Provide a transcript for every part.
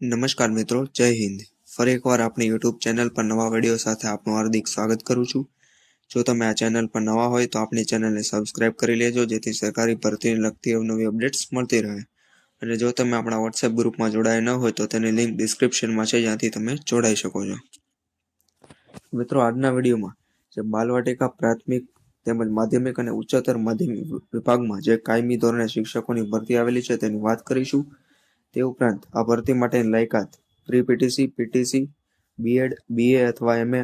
નમસ્કાર મિત્રો, જય હિન્દ. ફરી એકવાર આપણી યુટ્યુબ ચેનલ પર નવા વીડિયો સાથે આપનું હાર્દિક સ્વાગત કરું છું. જો તમે આ ચેનલ પર નવા હોય તો આપણી ચેનલને સબસ્ક્રાઇબ કરી લેજો, જેથી સરકારી ભરતીને લગતી અવનવી અપડેટ્સ મળતી રહે. અને જો તમે આપણા વોટ્સએપ ગ્રુપમાં જોડાયા ન હોય તો તેની લિંક ડિસ્ક્રિપ્શનમાં છે, જ્યાંથી તમે જોડાઈ શકો છો. મિત્રો, આજના વિડીયોમાં જે બાલવાટિકા પ્રાથમિક તેમજ માધ્યમિક અને ઉચ્ચતર માધ્યમિક વિભાગમાં જે કાયમી ધોરણે શિક્ષકોની ભરતી આવેલી છે તેની વાત કરીશું. તે ઉપરાંત આ ભરતી માટેની લાયકાત pre PTC PTC BEd BA અથવા એમએ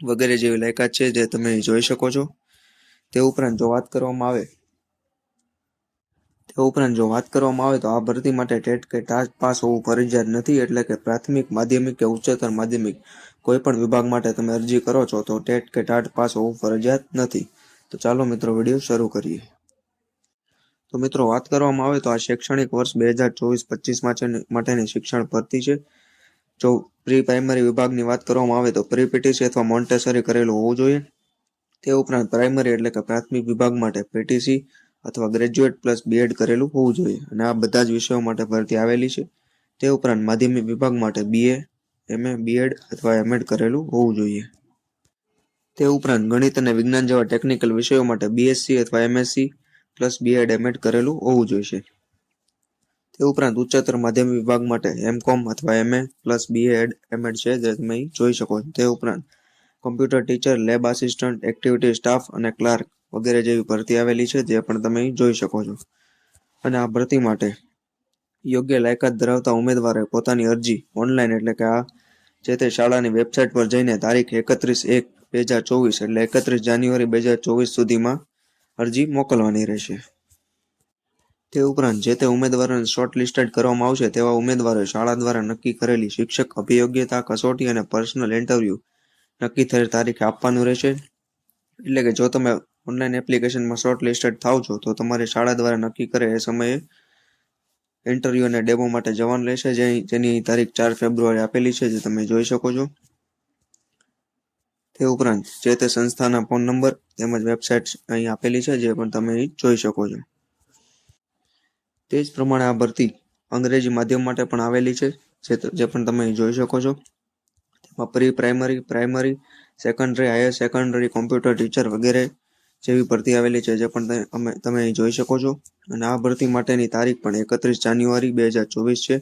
વગેરે જેવી લાયકાત છે જે તમે જોઈ શકો છો. તે ઉપરાંત જો વાત કરવામાં આવે, તે ઉપરાંત જો વાત કરવામાં આવે તો આ ભરતી માટે ટેટ કે ટાસ્ક પાસ હોવું ફરજિયાત નથી એટલે કે પ્રાથમિક, માધ્યમિક કે ઉચ્ચતર માધ્યમિક કોઈ પણ વિભાગ માટે તમે અરજી કરો છો તો ટેટ કે ટાટ પાસ હોવું ફરજિયાત નથી. તો ચાલો મિત્રો વીડિયો શરૂ કરીએ. તો મિત્રો, વાત કરવામાં આવે તો આ શૈક્ષણિક વર્ષ બે હજાર ચોવીસ પચીસ માટેની શિક્ષણ ભરતી છે. જો પ્રી પ્રાઇમરી વિભાગની વાત કરવામાં આવે તો પ્રી પીટીસી અથવા મોન્ટેસરી કરેલું હોવું જોઈએ. તે ઉપરાંત પ્રાઇમરી એટલે કે પ્રાથમિક વિભાગ માટે પીટીસી અથવા ગ્રેજ્યુએટ પ્લસ બીએડ કરેલું હોવું જોઈએ. અને આ બધા જ વિષયો માટે ભરતી આવેલી છે. તે ઉપરાંત માધ્યમિક વિભાગ માટે બીએ, એમએ, બીએડ અથવા એમએડ કરેલું હોવું જોઈએ. તે ઉપરાંત ગણિત અને વિજ્ઞાન જેવા ટેકનિકલ વિષયો માટે બીએસસી અથવા એમએસસી પ્લસ બીએડ એમએડ કરેલું હોવું જોઈશે. તે ઉપરાંત ઉચ્ચતર માધ્યમિક વિભાગ માટે એમકોમ અથવા એમએ પ્લસ બીએડ એમએડ છે જે તમે જોઈ શકો છો. તે ઉપરાંત computer teacher lab assistant activity staff અને ક્લાર્ક વગેરે જેવી ભરતી આવેલી છે જે પણ તમે જોઈ શકો છો. અને આ ભરતી માટે યોગ્ય લાયકાત ધરાવતા ઉમેદવારે પોતાની અરજી ઓનલાઈન એટલે કે આ જે તે શાળાની વેબસાઇટ પર જઈને તારીખ એકત્રીસ એક બે હજાર ચોવીસ એટલે એકત્રીસ જાન્યુઆરી બે હજાર ચોવીસ સુધીમાં અરજી મોકલવાની રહેશે. તે ઉપરાંત જે તે ઉમેદવારોને શોર્ટ લિસ્ટેડ કરવામાં આવશે, તેવા ઉમેદવારોએ શાળા દ્વારા નક્કી કરેલી શિક્ષક અભિયોગ્યતા, કસોટી અને પર્સનલ ઇન્ટરવ્યૂ નક્કી થયેલ તારીખે આપવાનું રહેશે. એટલે કે જો તમે ઓનલાઈન એપ્લિકેશનમાં શોર્ટ લિસ્ટેડ થાવ છો, તો તમારી શાળા દ્વારા નક્કી કરે એ સમયે ઇન્ટરવ્યૂ અને ડેમો માટે જવાનું રહેશે. જેની તારીખ ચાર ફેબ્રુઆરી આપેલી છે, જે તમે જોઈ શકો છો. તે ઉપરાંત જે તે સંસ્થાના ફોન નંબર તેમજ વેબસાઇટ અહીં આપેલી છે, જે પણ તમે જોઈ શકો છો. તે જ પ્રમાણે આ ભરતી અંગ્રેજી માધ્યમ માટે પણ આવેલી છે, જે જે પણ તમે જોઈ શકો છો. તેમાં pre primary primary secondary higher secondary computer teacher વગેરે જેવી ભરતી આવેલી છે, જે પણ તમે તમે અહીં જોઈ શકો છો. અને આ ભરતી માટેની તારીખ પણ એકત્રીસ જાન્યુઆરી બે હજાર ચોવીસ છે,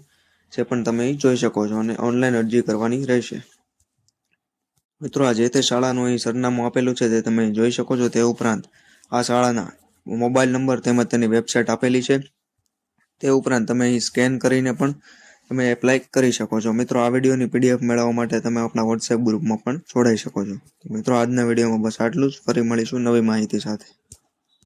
જે પણ તમે જોઈ શકો છો અને ઓનલાઈન અરજી કરવાની રહેશે. મિત્રો, આ જે તે શાળાનું અહીં સરનામું આપેલું છે તે તમે જોઈ શકો છો તે ઉપરાંત આ શાળાના મોબાઈલ નંબર તેમજ તેની વેબસાઇટ આપેલી છે. તે ઉપરાંત તમે અહીં સ્કેન કરીને પણ તમે એપ્લાય કરી શકો છો. મિત્રો, આ વિડીયોની પીડીએફ મેળવવા માટે તમે આપણા વોટ્સએપ ગ્રુપમાં પણ જોડાઈ શકો છો. મિત્રો, આજના વિડીયોમાં બસ આટલું જ. ફરી મળીશું નવી માહિતી સાથે.